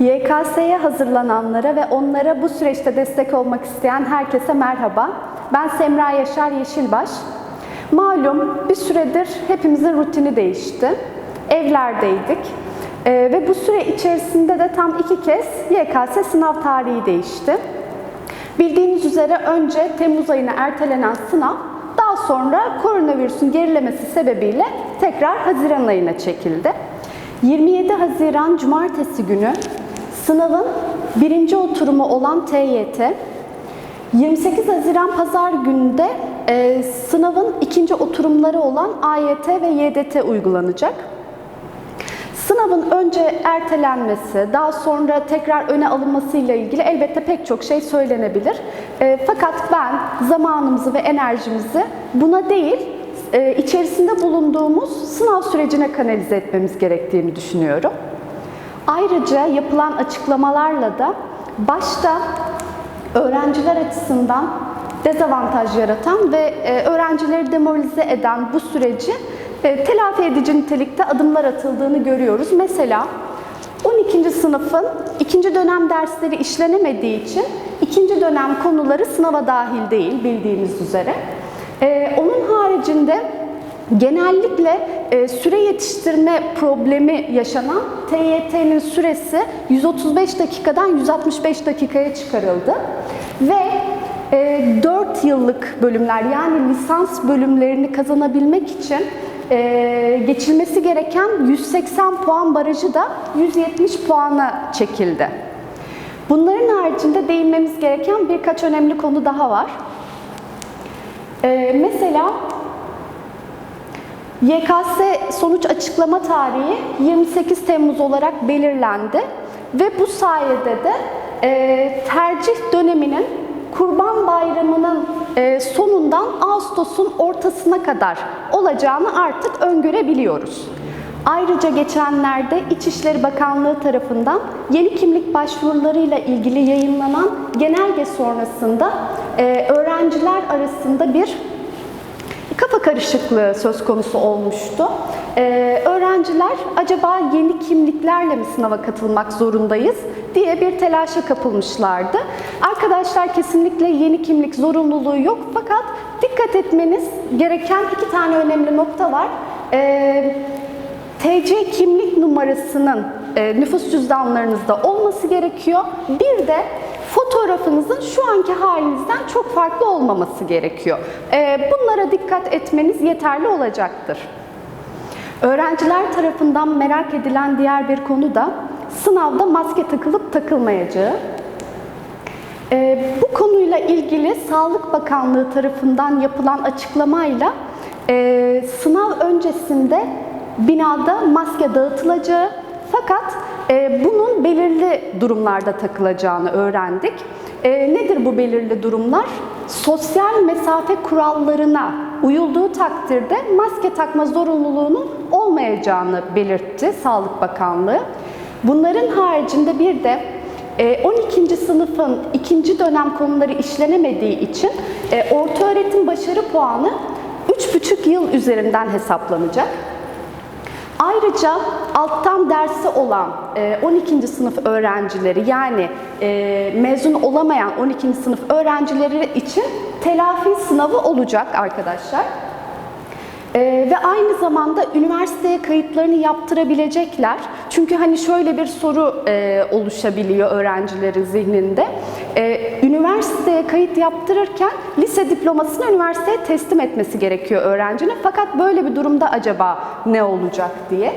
YKS'ye hazırlananlara ve onlara bu süreçte destek olmak isteyen herkese merhaba. Ben Semra Yaşar Yeşilbaş. Malum bir süredir hepimizin rutini değişti. Evlerdeydik. Ee, ve bu süre içerisinde de tam iki kez YKS sınav tarihi değişti. Bildiğiniz üzere önce Temmuz ayına ertelenen sınav daha sonra koronavirüsün gerilemesi sebebiyle tekrar Haziran ayına çekildi. 27 Haziran Cumartesi günü sınavın birinci oturumu olan TYT, 28 Haziran Pazar günü de e, sınavın ikinci oturumları olan AYT ve YDT uygulanacak. Sınavın önce ertelenmesi, daha sonra tekrar öne alınmasıyla ilgili elbette pek çok şey söylenebilir. E, fakat ben zamanımızı ve enerjimizi buna değil, e, içerisinde bulunduğumuz sınav sürecine kanalize etmemiz gerektiğini düşünüyorum. Ayrıca yapılan açıklamalarla da başta öğrenciler açısından dezavantaj yaratan ve e, öğrencileri demoralize eden bu süreci e, telafi edici nitelikte adımlar atıldığını görüyoruz. Mesela 12. sınıfın ikinci dönem dersleri işlenemediği için ikinci dönem konuları sınava dahil değil bildiğiniz üzere. E, onun haricinde genellikle e, süre yetiştirme problemi yaşanan TYT'nin süresi 135 dakikadan 165 dakikaya çıkarıldı. Ve e, 4 yıllık bölümler yani lisans bölümlerini kazanabilmek için e, geçilmesi gereken 180 puan barajı da 170 puana çekildi. Bunların haricinde değinmemiz gereken birkaç önemli konu daha var. E, mesela YKS sonuç açıklama tarihi 28 Temmuz olarak belirlendi ve bu sayede de e, tercih döneminin Kurban Bayramı'nın e, sonundan Ağustos'un ortasına kadar olacağını artık öngörebiliyoruz. Ayrıca geçenlerde İçişleri Bakanlığı tarafından yeni kimlik başvurularıyla ilgili yayınlanan genelge sonrasında e, öğrenciler arasında bir kafa karışıklığı söz konusu olmuştu. Ee, öğrenciler acaba yeni kimliklerle mi sınava katılmak zorundayız diye bir telaşa kapılmışlardı. Arkadaşlar kesinlikle yeni kimlik zorunluluğu yok fakat dikkat etmeniz gereken iki tane önemli nokta var. Ee, TC kimlik numarasının e, nüfus cüzdanlarınızda olması gerekiyor. Bir de fotoğrafınızın şu anki halinizden çok farklı olmaması gerekiyor. E, bunlara dikkat etmeniz yeterli olacaktır. Öğrenciler tarafından merak edilen diğer bir konu da sınavda maske takılıp takılmayacağı. E, bu konuyla ilgili Sağlık Bakanlığı tarafından yapılan açıklamayla e, sınav öncesinde binada maske dağıtılacağı fakat bunun belirli durumlarda takılacağını öğrendik. E, nedir bu belirli durumlar? Sosyal mesafe kurallarına uyulduğu takdirde maske takma zorunluluğunun olmayacağını belirtti Sağlık Bakanlığı. Bunların haricinde bir de 12. sınıfın ikinci dönem konuları işlenemediği için orta öğretim başarı puanı 3,5 yıl üzerinden hesaplanacak. Ayrıca alttan dersi olan 12. sınıf öğrencileri yani mezun olamayan 12. sınıf öğrencileri için telafi sınavı olacak arkadaşlar. Ee, ve aynı zamanda üniversiteye kayıtlarını yaptırabilecekler. Çünkü hani şöyle bir soru e, oluşabiliyor öğrencilerin zihninde. Ee, üniversiteye kayıt yaptırırken lise diplomasını üniversiteye teslim etmesi gerekiyor öğrencinin. Fakat böyle bir durumda acaba ne olacak diye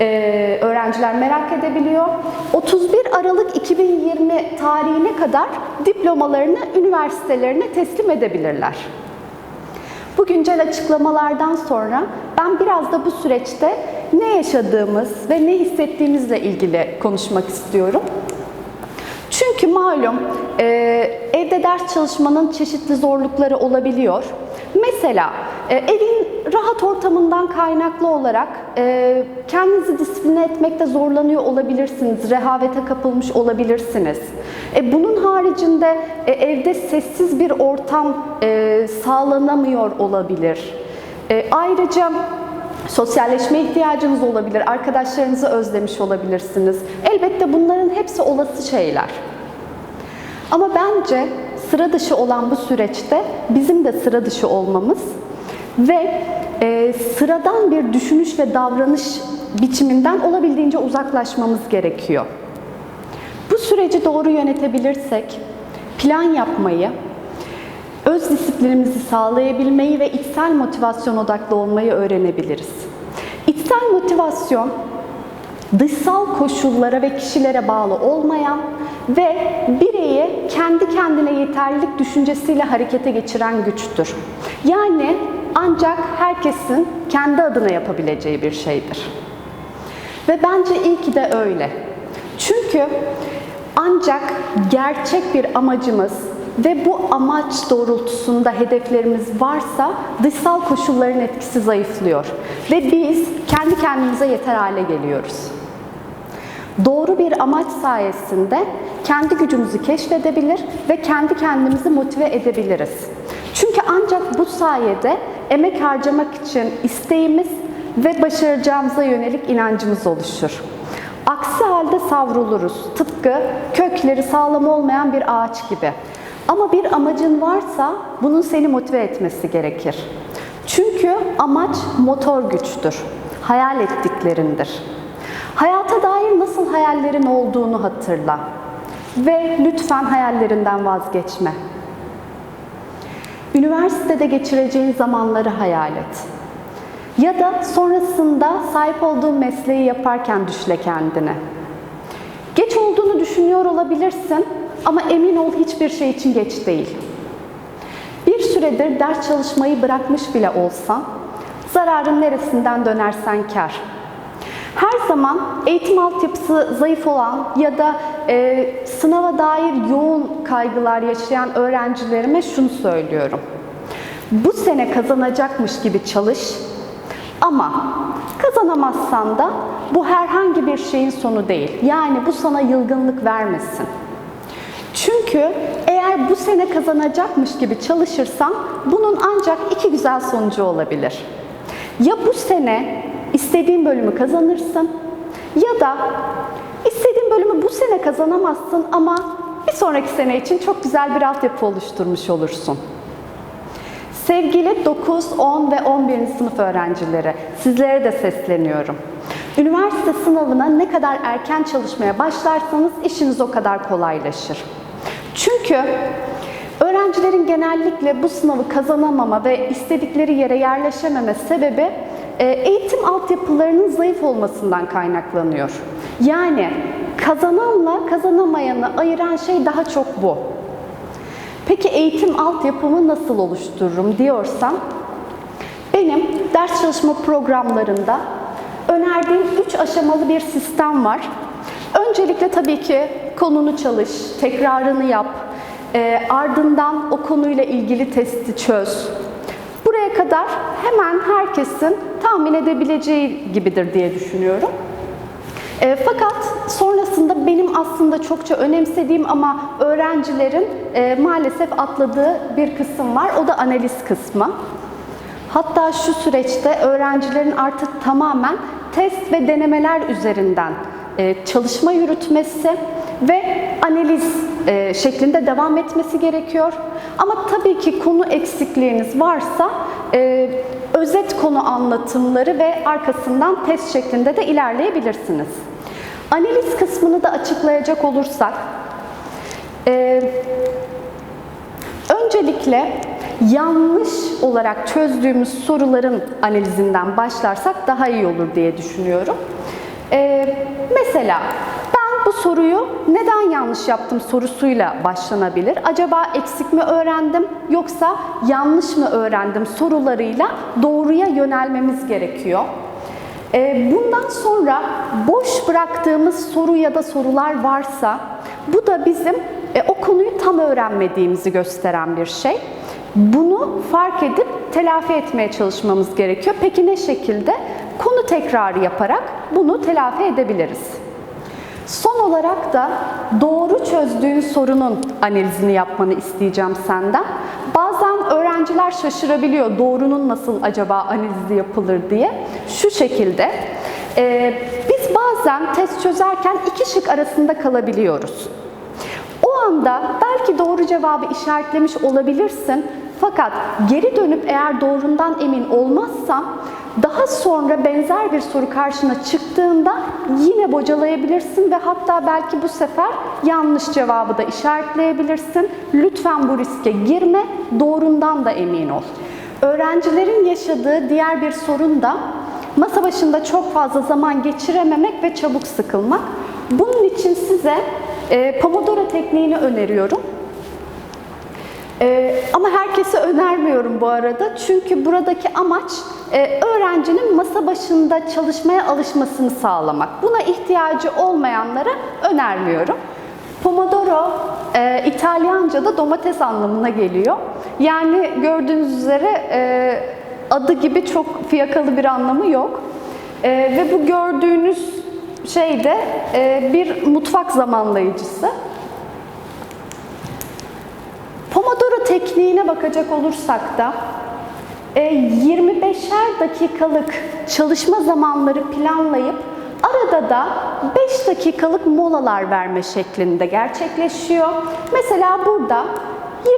e, öğrenciler merak edebiliyor. 31 Aralık 2020 tarihine kadar diplomalarını üniversitelerine teslim edebilirler. Bu güncel açıklamalardan sonra ben biraz da bu süreçte ne yaşadığımız ve ne hissettiğimizle ilgili konuşmak istiyorum. Çünkü malum e, evde ders çalışmanın çeşitli zorlukları olabiliyor. Mesela e, evin rahat ortamından kaynaklı olarak e, kendinizi disipline etmekte zorlanıyor olabilirsiniz, rehavete kapılmış olabilirsiniz. E, bunun haricinde e, evde sessiz bir ortam e, sağlanamıyor olabilir. E, ayrıca sosyalleşme ihtiyacınız olabilir, arkadaşlarınızı özlemiş olabilirsiniz. Elbette bunların hepsi olası şeyler. Ama bence sıra dışı olan bu süreçte bizim de sıra dışı olmamız ve e, sıradan bir düşünüş ve davranış biçiminden olabildiğince uzaklaşmamız gerekiyor. Bu süreci doğru yönetebilirsek, plan yapmayı, öz disiplinimizi sağlayabilmeyi ve içsel motivasyon odaklı olmayı öğrenebiliriz. İçsel motivasyon dışsal koşullara ve kişilere bağlı olmayan ve bireyi kendi kendine yeterlilik düşüncesiyle harekete geçiren güçtür. Yani ancak herkesin kendi adına yapabileceği bir şeydir. Ve bence iyi ki de öyle. Çünkü ancak gerçek bir amacımız ve bu amaç doğrultusunda hedeflerimiz varsa dışsal koşulların etkisi zayıflıyor ve biz kendi kendimize yeter hale geliyoruz. Doğru bir amaç sayesinde kendi gücümüzü keşfedebilir ve kendi kendimizi motive edebiliriz. Çünkü ancak bu sayede emek harcamak için isteğimiz ve başaracağımıza yönelik inancımız oluşur. Aksi halde savruluruz. Tıpkı kökleri sağlam olmayan bir ağaç gibi. Ama bir amacın varsa bunun seni motive etmesi gerekir. Çünkü amaç motor güçtür. Hayal ettiklerindir. Hayata dair nasıl hayallerin olduğunu hatırla. Ve lütfen hayallerinden vazgeçme. Üniversitede geçireceğin zamanları hayal et. Ya da sonrasında sahip olduğun mesleği yaparken düşle kendine. Geç olduğunu düşünüyor olabilirsin ama emin ol hiçbir şey için geç değil. Bir süredir ders çalışmayı bırakmış bile olsan, zararın neresinden dönersen kar. Her zaman eğitim altyapısı zayıf olan ya da e, sınava dair yoğun kaygılar yaşayan öğrencilerime şunu söylüyorum. Bu sene kazanacakmış gibi çalış ama kazanamazsan da bu herhangi bir şeyin sonu değil. Yani bu sana yılgınlık vermesin. Çünkü eğer bu sene kazanacakmış gibi çalışırsan bunun ancak iki güzel sonucu olabilir. Ya bu sene istediğin bölümü kazanırsın ya da istediğin bölümü bu sene kazanamazsın ama bir sonraki sene için çok güzel bir altyapı oluşturmuş olursun. Sevgili 9, 10 ve 11. sınıf öğrencileri, sizlere de sesleniyorum. Üniversite sınavına ne kadar erken çalışmaya başlarsanız işiniz o kadar kolaylaşır. Çünkü öğrencilerin genellikle bu sınavı kazanamama ve istedikleri yere yerleşememe sebebi eğitim altyapılarının zayıf olmasından kaynaklanıyor. Yani kazananla kazanamayanı ayıran şey daha çok bu. Peki eğitim altyapımı nasıl oluştururum diyorsam, benim ders çalışma programlarında önerdiğim üç aşamalı bir sistem var. Öncelikle tabii ki konunu çalış, tekrarını yap, e, ardından o konuyla ilgili testi çöz. Kadar hemen herkesin tahmin edebileceği gibidir diye düşünüyorum. E, fakat sonrasında benim aslında çokça önemsediğim ama öğrencilerin e, maalesef atladığı bir kısım var. O da analiz kısmı. Hatta şu süreçte öğrencilerin artık tamamen test ve denemeler üzerinden e, çalışma yürütmesi ve analiz e, şeklinde devam etmesi gerekiyor. Ama tabii ki konu eksikliğiniz varsa e, özet konu anlatımları ve arkasından test şeklinde de ilerleyebilirsiniz. Analiz kısmını da açıklayacak olursak, e, öncelikle yanlış olarak çözdüğümüz soruların analizinden başlarsak daha iyi olur diye düşünüyorum. E, mesela bu soruyu neden yanlış yaptım sorusuyla başlanabilir. Acaba eksik mi öğrendim yoksa yanlış mı öğrendim sorularıyla doğruya yönelmemiz gerekiyor. Ee, bundan sonra boş bıraktığımız soru ya da sorular varsa bu da bizim e, o konuyu tam öğrenmediğimizi gösteren bir şey. Bunu fark edip telafi etmeye çalışmamız gerekiyor. Peki ne şekilde? Konu tekrarı yaparak bunu telafi edebiliriz. Son olarak da doğru çözdüğün sorunun analizini yapmanı isteyeceğim senden. Bazen öğrenci öğrenciler şaşırabiliyor doğrunun nasıl acaba analizi yapılır diye. Şu şekilde, e, biz bazen test çözerken iki şık arasında kalabiliyoruz. O anda belki doğru cevabı işaretlemiş olabilirsin. Fakat geri dönüp eğer doğrundan emin olmazsan daha sonra benzer bir soru karşına çıktığında yine bocalayabilirsin ve hatta belki bu sefer yanlış cevabı da işaretleyebilirsin. Lütfen bu riske girme, doğrundan da emin ol. Öğrencilerin yaşadığı diğer bir sorun da masa başında çok fazla zaman geçirememek ve çabuk sıkılmak. Bunun için size e, Pomodoro tekniğini öneriyorum. E, ama herkese önermiyorum bu arada. Çünkü buradaki amaç e, öğrencinin masa başında çalışmaya alışmasını sağlamak. Buna ihtiyacı olmayanlara önermiyorum. Pomodoro e, İtalyanca'da domates anlamına geliyor. Yani gördüğünüz üzere e, adı gibi çok fiyakalı bir anlamı yok. E, ve bu gördüğünüz şey de e, bir mutfak zamanlayıcısı. Tekniğine bakacak olursak da e, 25'er dakikalık çalışma zamanları planlayıp arada da 5 dakikalık molalar verme şeklinde gerçekleşiyor. Mesela burada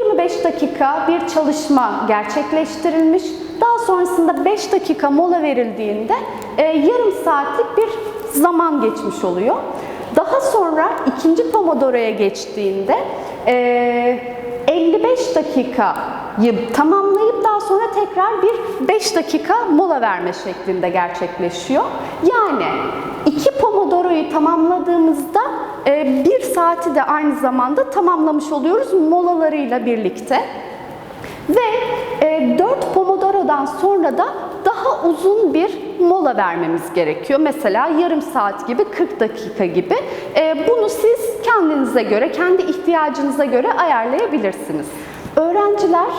25 dakika bir çalışma gerçekleştirilmiş. Daha sonrasında 5 dakika mola verildiğinde e, yarım saatlik bir zaman geçmiş oluyor. Daha sonra ikinci Pomodoro'ya geçtiğinde e, 55 dakikayı tamamlayıp daha sonra tekrar bir 5 dakika mola verme şeklinde gerçekleşiyor. Yani iki Pomodoro'yu tamamladığımızda e, bir saati de aynı zamanda tamamlamış oluyoruz molalarıyla birlikte. Ve e, 4 Pomodoro'dan sonra da daha uzun bir mola vermemiz gerekiyor. Mesela yarım saat gibi, 40 dakika gibi. E, bunu siz kendinize göre, kendi ihtiyacınıza göre ayarlayabilirsiniz. Öğrenciler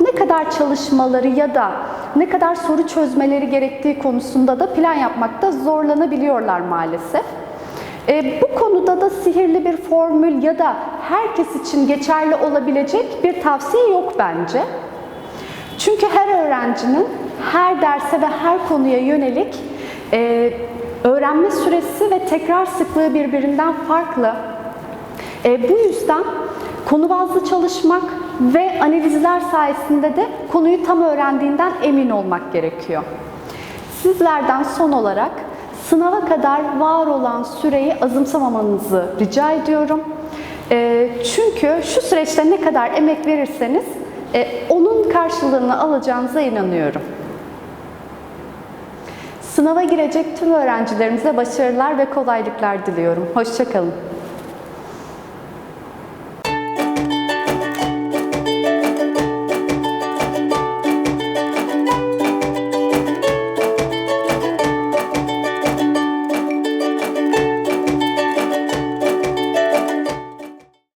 ne kadar çalışmaları ya da ne kadar soru çözmeleri gerektiği konusunda da plan yapmakta zorlanabiliyorlar maalesef. E, bu konuda da sihirli bir formül ya da herkes için geçerli olabilecek bir tavsiye yok bence. Çünkü her öğrencinin her derse ve her konuya yönelik e, öğrenme süresi ve tekrar sıklığı birbirinden farklı. E, bu yüzden konu bazlı çalışmak ve analizler sayesinde de konuyu tam öğrendiğinden emin olmak gerekiyor. Sizlerden son olarak sınava kadar var olan süreyi azımsamamanızı rica ediyorum. E, çünkü şu süreçte ne kadar emek verirseniz e, onun karşılığını alacağınıza inanıyorum. Sınava girecek tüm öğrencilerimize başarılar ve kolaylıklar diliyorum. Hoşçakalın.